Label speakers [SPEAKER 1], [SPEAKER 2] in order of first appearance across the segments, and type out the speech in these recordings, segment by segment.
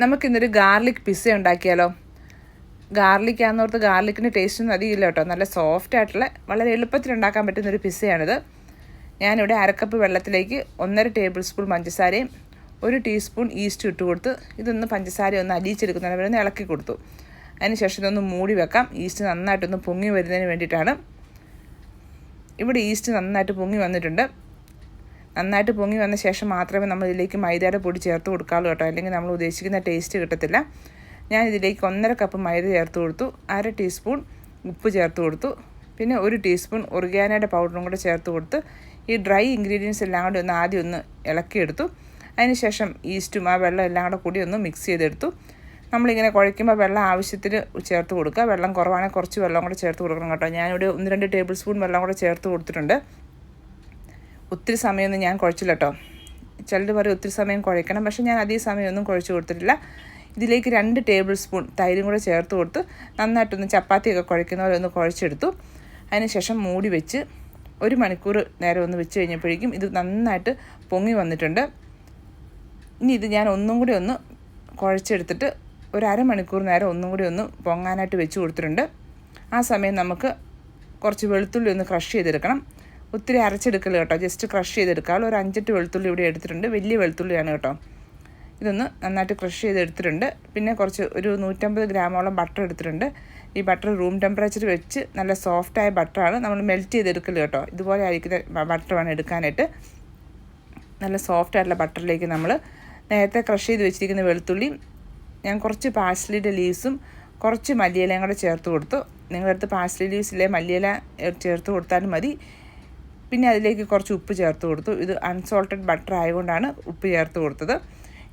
[SPEAKER 1] നമുക്കിന്നൊരു garlic pizza ഉണ്ടാക്കിയാലോ? Garlic ആണെന്നോർത്ത് ഗാർലിക്കിന്റെ ടേസ്റ്റൊന്നും അധികമില്ല കേട്ടോ. നല്ല സോഫ്റ്റ് ആയിട്ടുള്ള വളരെ എളുപ്പത്തിൽ ഉണ്ടാക്കാൻ പറ്റുന്ന ഒരു പിസ്സയാണിത്. ഞാനിവിടെ അരക്കപ്പ് വെള്ളത്തിലേക്ക് ഒന്നര ടേബിൾ സ്പൂൺ പഞ്ചസാരയും ഒരു ടീസ്പൂൺ ഈസ്റ്റ് ഇട്ട് കൊടുത്ത് ഇതൊന്ന് പഞ്ചസാര ഒന്ന് അലിയിച്ചെടുക്കുന്നതിന് വരെ ഒന്ന് ഇളക്കി കൊടുത്തു. അതിനുശേഷം ഇതൊന്ന് മൂടി വെക്കാം. ഈസ്റ്റ് നന്നായിട്ടൊന്ന് പൊങ്ങി വരുന്നതിന് വേണ്ടിയിട്ടാണ്. ഇവിടെ ഈസ്റ്റ് നന്നായിട്ട് പൊങ്ങി വന്നിട്ടുണ്ട്. നന്നായിട്ട് പൊങ്ങി വന്ന ശേഷം മാത്രമേ നമ്മൾ ഇതിലേക്ക് മൈദയുടെ പൊടി ചേർത്ത് കൊടുക്കാവുള്ളൂ കേട്ടോ. അല്ലെങ്കിൽ നമ്മൾ ഉദ്ദേശിക്കുന്ന ടേസ്റ്റ് കിട്ടത്തില്ല. ഞാൻ ഇതിലേക്ക് ഒന്നര കപ്പ് മൈദ ചേർത്ത് കൊടുത്തു. അര ടീസ്പൂൺ ഉപ്പ് ചേർത്ത് കൊടുത്തു. പിന്നെ ഒരു ടീസ്പൂൺ ഒറിഗാനയുടെ പൗഡറും കൂടെ ചേർത്ത് കൊടുത്ത് ഈ ഡ്രൈ ഇൻഗ്രീഡിയൻസ് എല്ലാം കൂടി ഒന്ന് ആദ്യം ഒന്ന് ഇളക്കിയെടുത്തു. അതിനുശേഷം ഈസ്റ്റും ആ വെള്ളം എല്ലാം കൂടെ കൂടി ഒന്ന് മിക്സ് ചെയ്തെടുത്തു. നമ്മളിങ്ങനെ കുഴയ്ക്കുമ്പോൾ വെള്ളം ആവശ്യത്തിന് ചേർത്ത് കൊടുക്കുക. വെള്ളം കുറവാണെങ്കിൽ കുറച്ച് വെള്ളം കൂടെ ചേർത്ത് കൊടുക്കണം കേട്ടോ. ഞാനിവിടെ ഒന്ന് രണ്ട് ടേബിൾ സ്പൂൺ വെള്ളം കൂടെ ചേർത്ത് കൊടുത്തിട്ടുണ്ട്. ഒത്തിരി സമയമൊന്നും ഞാൻ കുഴച്ചില്ല കേട്ടോ. ചിലർ പറയും ഒത്തിരി സമയം കുഴക്കണം. പക്ഷേ ഞാൻ അധികം സമയമൊന്നും കുഴച്ച് കൊടുത്തിട്ടില്ല. ഇതിലേക്ക് രണ്ട് ടേബിൾ സ്പൂൺ തൈരും കൂടെ ചേർത്ത് കൊടുത്ത് നന്നായിട്ടൊന്ന് ചപ്പാത്തിയൊക്കെ കുഴയ്ക്കുന്ന പോലെ ഒന്ന് കുഴച്ചെടുത്തു. അതിനുശേഷം മൂടി വെച്ച് ഒരു മണിക്കൂർ നേരം ഒന്ന് വെച്ച് കഴിഞ്ഞപ്പോഴേക്കും ഇത് നന്നായിട്ട് പൊങ്ങി വന്നിട്ടുണ്ട്. ഇനി ഇത് ഞാൻ ഒന്നും കൂടി ഒന്ന് കുഴച്ചെടുത്തിട്ട് ഒരു അരമണിക്കൂർ നേരം ഒന്നും കൂടി ഒന്ന് പൊങ്ങാനായിട്ട് വെച്ച് കൊടുത്തിട്ടുണ്ട്. ആ സമയം നമുക്ക് കുറച്ച് വെളുത്തുള്ളി ഒന്ന് ക്രഷ് ചെയ്തെടുക്കണം. ഒത്തിരി അരച്ചെടുക്കൽ കേട്ടോ. ജസ്റ്റ് ക്രഷ് ചെയ്തെടുക്കാമല്ലോ ഒരു അഞ്ചെട്ട് വെളുത്തുള്ളി ഇവിടെ എടുത്തിട്ടുണ്ട്. വലിയ വെളുത്തുള്ളിയാണ് കേട്ടോ. ഇതൊന്ന് നന്നായിട്ട് ക്രഷ് ചെയ്തെടുത്തിട്ടുണ്ട്. പിന്നെ കുറച്ച് ഒരു നൂറ്റമ്പത് ഗ്രാമോളം ബട്ടർ എടുത്തിട്ടുണ്ട്. ഈ ബട്ടർ റൂം ടെമ്പറേച്ചർ വെച്ച് നല്ല സോഫ്റ്റായ ബട്ടറാണ് നമ്മൾ മെൽറ്റ് ചെയ്തെടുക്കൽ കേട്ടോ. ഇതുപോലെ ആയിരിക്കുന്ന ബട്ടർ വേണം എടുക്കാനായിട്ട്. നല്ല സോഫ്റ്റ് ആയിട്ടുള്ള ബട്ടറിലേക്ക് നമ്മൾ നേരത്തെ ക്രഷ് ചെയ്ത് വെച്ചിരിക്കുന്ന വെളുത്തുള്ളിയും ഞാൻ കുറച്ച് പാഴ്സലിയുടെ ലീവ്സും കുറച്ച് മല്ലിയിലയും കൂടെ ചേർത്ത് കൊടുത്തു. നിങ്ങളുടെ അടുത്ത് പാഴ്സലി ലീവ്സ് മല്ലിയില ചേർത്ത് കൊടുത്താലും മതി. പിന്നെ അതിലേക്ക് കുറച്ച് ഉപ്പ് ചേർത്ത് കൊടുത്തു. ഇത് അൺസോൾട്ടഡ് ബട്ടർ ആയതുകൊണ്ടാണ് ഉപ്പ് ചേർത്ത് കൊടുത്തത്.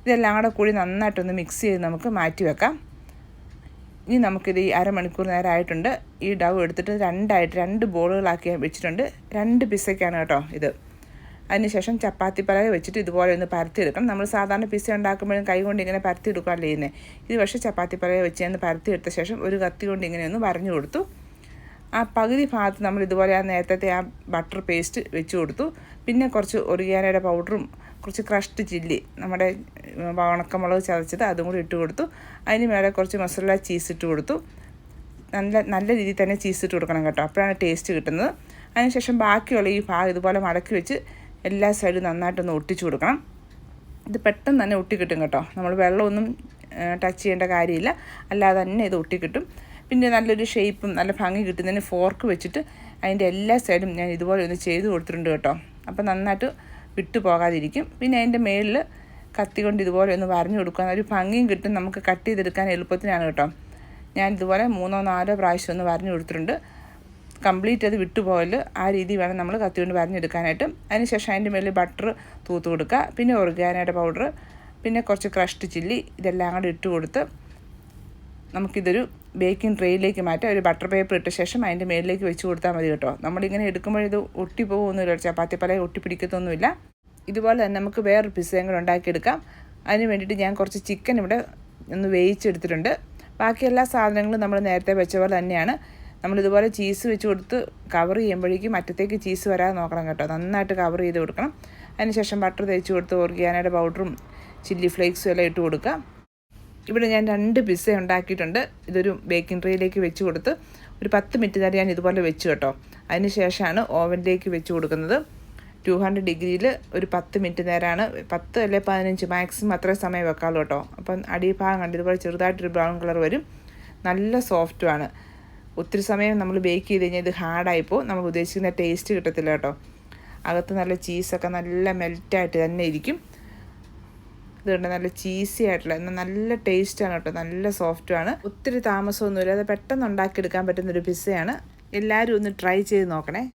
[SPEAKER 1] ഇതെല്ലാം കൂടെ കൂടി നന്നായിട്ടൊന്ന് മിക്സ് ചെയ്ത് നമുക്ക് മാറ്റി വെക്കാം. ഇനി നമുക്കിത് ഈ അരമണിക്കൂർ നേരം ആയിട്ടുണ്ട്. ഈ ഡവ് എടുത്തിട്ട് രണ്ടായിട്ട് രണ്ട് ബോളുകളാക്കി വെച്ചിട്ടുണ്ട്. രണ്ട് പിസയ്ക്കാണ് കേട്ടോ ഇത്. അതിനുശേഷം ചപ്പാത്തി പലക വെച്ചിട്ട് ഇതുപോലെ ഒന്ന് പരത്തിയെടുക്കണം നമ്മൾ സാധാരണ പിസ്സ ഉണ്ടാക്കുമ്പോഴും കൈ കൊണ്ട് ഇങ്ങനെ പരത്തി എടുക്കുകയല്ലേ ചെയ്യുന്നത് ഇത് പക്ഷേ ചപ്പാത്തി പലക വെച്ച് ഞാൻ പരത്തി എടുത്ത ശേഷം ഒരു കത്തി കൊണ്ട് ഇങ്ങനെ ഒന്ന് വരഞ്ഞു കൊടുത്തു. ആ പകുതി ഭാഗത്ത് നമ്മൾ ഇതുപോലെ ആ നേരത്തെ ആ ബട്ടർ പേസ്റ്റ് വെച്ച് കൊടുത്തു. പിന്നെ കുറച്ച് ഒറിയാനയുടെ പൗഡറും കുറച്ച് ക്രഷ്ഡ് ചില്ലി നമ്മുടെ ഉണക്കമുളക് ചതച്ചത് അതും കൂടി ഇട്ട് കൊടുത്തു. അതിന് മേലെ കുറച്ച് മസാല ചീസ് ഇട്ട് കൊടുത്തു. നല്ല നല്ല രീതിയിൽ തന്നെ ചീസ് ഇട്ട് കൊടുക്കണം കേട്ടോ. അപ്പോഴാണ് ടേസ്റ്റ് കിട്ടുന്നത്. അതിനുശേഷം ബാക്കിയുള്ള ഈ ഭാഗം ഇതുപോലെ മടക്കി വെച്ച് എല്ലാ സൈഡും നന്നായിട്ടൊന്ന് ഒട്ടിച്ചു കൊടുക്കണം. ഇത് പെട്ടെന്ന് തന്നെ ഒട്ടിക്കിട്ടും കേട്ടോ. നമ്മൾ വെള്ളമൊന്നും ടച്ച് ചെയ്യേണ്ട കാര്യമില്ല. അല്ലാതെ തന്നെ ഇത് ഒട്ടിക്കിട്ടും. പിന്നെ നല്ലൊരു ഷേപ്പും നല്ല ഭംഗി കിട്ടുന്നതിന് ഫോർക്ക് വെച്ചിട്ട് അതിന്റെ എല്ലാ സൈഡും ഞാൻ ഇതുപോലെ ഒന്ന് ചെയ്ത് കൊടുത്തിട്ടുണ്ട് കേട്ടോ. അപ്പോൾ നന്നായിട്ട് വിട്ടു പോകാതിരിക്കും. പിന്നെ അതിന്റെ മേളിൽ കത്തി കൊണ്ട് ഇതുപോലെ ഒന്ന് വരഞ്ഞു കൊടുക്കാൻ ഒരു ഭംഗിയും കിട്ടും. നമുക്ക് കട്ട് ചെയ്തെടുക്കാൻ എളുപ്പത്തിനാണ് കേട്ടോ. ഞാൻ ഇതുപോലെ മൂന്നോ നാലോ പ്രാവശ്യം ഒന്ന് വരഞ്ഞു കൊടുത്തിട്ടുണ്ട്. കംപ്ലീറ്റ് അത് വിട്ടുപോകൽ ആ രീതി വേണം നമ്മൾ കത്തി കൊണ്ട് വരഞ്ഞെടുക്കാനായിട്ട്. അതിനുശേഷം അതിന്റെ മേളിൽ ബട്ടർ തൂത്ത് കൊടുക്കുക. പിന്നെ ഒറിഗാനയുടെ പൗഡർ പിന്നെ കുറച്ച് ക്രഷ്ഡ് ചില്ലി ഇതെല്ലാം കൂടെ ഇട്ട് കൊടുത്ത് നമുക്കിതൊരു ബേക്കിംഗ് ട്രേയിലേക്ക് മാറ്റാം. ഒരു ബട്ടർ പേപ്പർ ഇട്ട ശേഷം അതിന്റെ മേളിലേക്ക് വെച്ച് കൊടുത്താൽ മതി കേട്ടോ. നമ്മളിങ്ങനെ എടുക്കുമ്പോഴിത് ഇത് ഒട്ടിപ്പോകുമൊന്നുമില്ല ചപ്പാത്തി പല ഒട്ടിപ്പിടിക്കത്തൊന്നുമില്ല ഇതുപോലെ തന്നെ നമുക്ക് വേറൊരു പിസ്സയും കൂടെ ഉണ്ടാക്കിയെടുക്കാം. അതിന് വേണ്ടിയിട്ട് ഞാൻ കുറച്ച് ചിക്കൻ ഇവിടെ ഒന്ന് വേവിച്ചെടുത്തിട്ടുണ്ട്. ബാക്കി എല്ലാ സാധനങ്ങളും നമ്മൾ നേരത്തെ വെച്ച പോലെ തന്നെയാണ്. നമ്മളിതുപോലെ ചീസ് വെച്ച് കൊടുത്ത് കവർ ചെയ്യുമ്പോഴേക്കും മറ്റത്തേക്ക് ചീസ് വരാതെ നോക്കണം കേട്ടോ. നന്നായിട്ട് കവർ ചെയ്ത് കൊടുക്കണം. അതിനുശേഷം ബട്ടർ തേച്ച് കൊടുത്ത് ഓർഗാനയുടെ പൗഡറും ചില്ലി ഫ്ലേക്സും എല്ലാം ഇട്ട് കൊടുക്കുക. ഇവിടെ ഞാൻ രണ്ട് പിസ്സ ഉണ്ടാക്കിയിട്ടുണ്ട്. ഇതൊരു ബേക്കിംഗ് ട്രേയിലേക്ക് വെച്ച് കൊടുത്ത് ഒരു പത്ത് മിനിറ്റ് നേരം ഞാൻ ഇതുപോലെ വെച്ച് കേട്ടോ. അതിന് ശേഷമാണ് ഓവനിലേക്ക് വെച്ച് കൊടുക്കുന്നത്. ടു ഹൺഡ്രഡ് ഡിഗ്രിയിൽ ഒരു പത്ത് മിനിറ്റ് നേരമാണ്. പത്ത് അല്ലെ പതിനഞ്ച്? മാക്സിമം അത്രയും സമയം വെക്കാമല്ലോ കേട്ടോ. അപ്പം അടിഭാഗം കണ്ട് ഇതുപോലെ ചെറുതായിട്ടൊരു ബ്രൗൺ കളർ വരും. നല്ല സോഫ്റ്റുമാണ് ഒത്തിരി സമയം നമ്മൾ ബേക്ക് ചെയ്ത് കഴിഞ്ഞാൽ ഇത് ഹാർഡായിപ്പോൾ നമ്മൾ ഉദ്ദേശിക്കുന്ന ടേസ്റ്റ് കിട്ടത്തില്ല കേട്ടോ. അകത്ത് നല്ല ചീസൊക്കെ നല്ല മെൽറ്റായിട്ട് തന്നെ ഇരിക്കും. ഇതുകൊണ്ട് നല്ല ചീസി ആയിട്ടുള്ള നല്ല ടേസ്റ്റാണ് കേട്ടോ. നല്ല സോഫ്റ്റുമാണ് ഒത്തിരി താമസമൊന്നുമില്ല. അത് പെട്ടെന്ന് ഉണ്ടാക്കിയെടുക്കാൻ പറ്റുന്നൊരു പിസ്സയാണ് എല്ലാവരും ഒന്ന് ട്രൈ ചെയ്ത് നോക്കണേ.